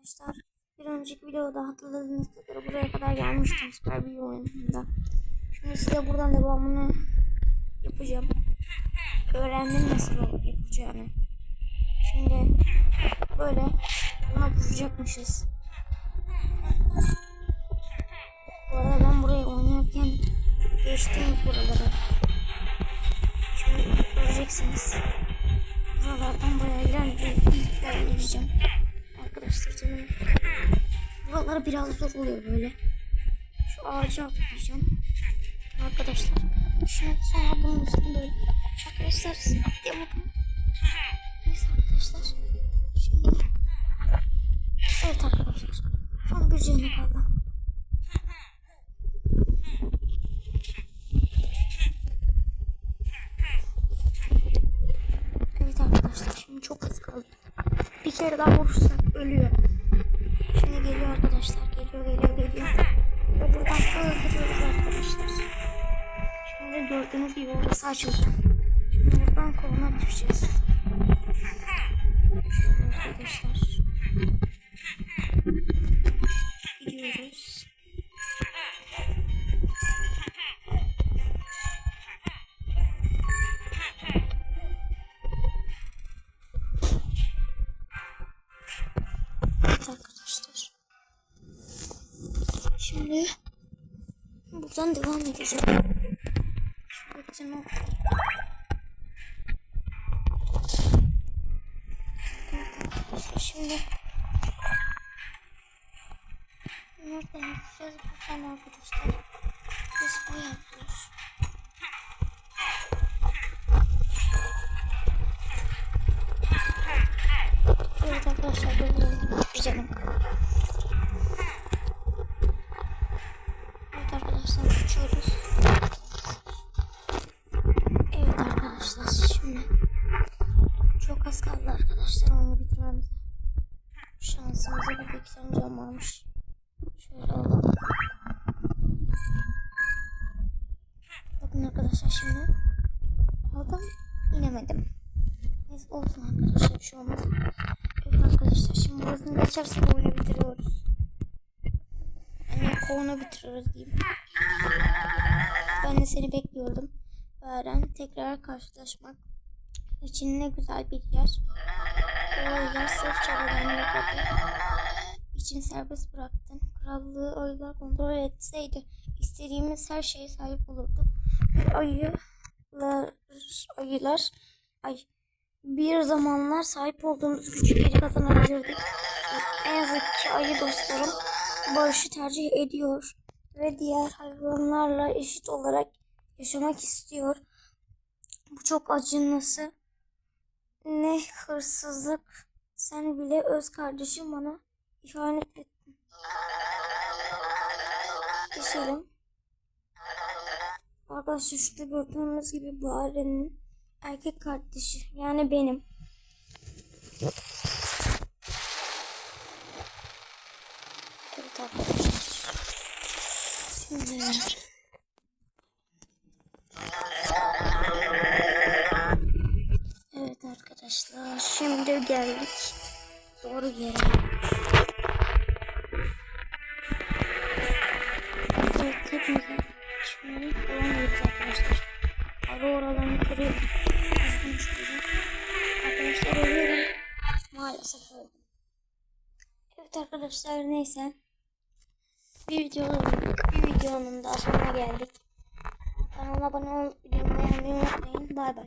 Arkadaşlar bir önceki videoda hatırladığınız üzere buraya kadar gelmiştim Super bir oyununda. Şimdi size buradan devamını yapacağım. Öğrendim nasıl yapacağını. Şimdi böyle buna vuracakmışız. Bu arada ben buraya oynarken geçtim buraları. Şimdi göreceksiniz. Buralardan buraya ilerleyeceğim. İlerleyeceğim. Arkadaşlar canım. Buralar biraz zor oluyor böyle. Şu ağaca atlayacağım. Arkadaşlar. Şimdi sonra bunun üstüne böyle. Arkadaşlar atlayamadım. Neyse arkadaşlar. Şimdi. Evet arkadaşlar. Son canı kaldı. Evet arkadaşlar şimdi çok. Bir kere daha vurursak ölüyor. Şimdi geliyor arkadaşlar. Geliyor geliyor geliyor. Ve buradan öldürüyoruz arkadaşlar. Şimdi gördüğünüz gibi orası açıldı. Şimdi buradan koluna düşeceğiz. Şimdi buradan devam edeceğim. Şuradan o. Şimdi nereden yapacağız buradan arkadaşlar. Biz bu yapıyoruz. Evet arkadaşlar gibi güzelim. Evet arkadaşlar uçuyoruz. Evet arkadaşlar şimdi çok az kaldı arkadaşlar onu bitirmemize. Şansımıza bir iki tane cam varmış. Şöyle alalım. Bakın arkadaşlar şimdi aldım inemedim. Neyse olsun arkadaşlar bir şey olmaz. Evet arkadaşlar şimdi burasını geçersek oyunu bitiriyoruz. Yani kovunu bitiriyoruz diyeyim. Ben de seni bekliyordum. Öğren tekrar karşılaşmak için ne güzel bir yer. O yer sırf çabalarını yapadı. İçini serbest bıraktın. Krallığı oylar kontrol etseydi istediğimiz her şeye sahip olurduk. Bir ayılar, ayılar, ay bir zamanlar sahip olduğumuz gücü geri kazanabilirdik. En yazık ki ayı dostlarım barışı tercih ediyor ve diğer hayvanlarla eşit olarak yaşamak istiyor. Bu çok acınası. Ne hırsızlık. Sen bile öz kardeşim bana ihanet ettin. Geçelim. Arkadaşlar şurada gördüğümüz gibi Bare'nin erkek kardeşi yani benim. Evet arkadaşlar. Şimdi arkadaşlar şimdi geldik doğru yere. Hepimize şimdi ediyoruz arkadaşlar. Ara oralarını şöyle. Arkadaşlar ölüyorum. Maalesef öldüm. Evet arkadaşlar neyse. Bir videonun, bir videonun daha sonuna geldik. Kanalıma abone beğenmeyi unutmayın. Bay bay.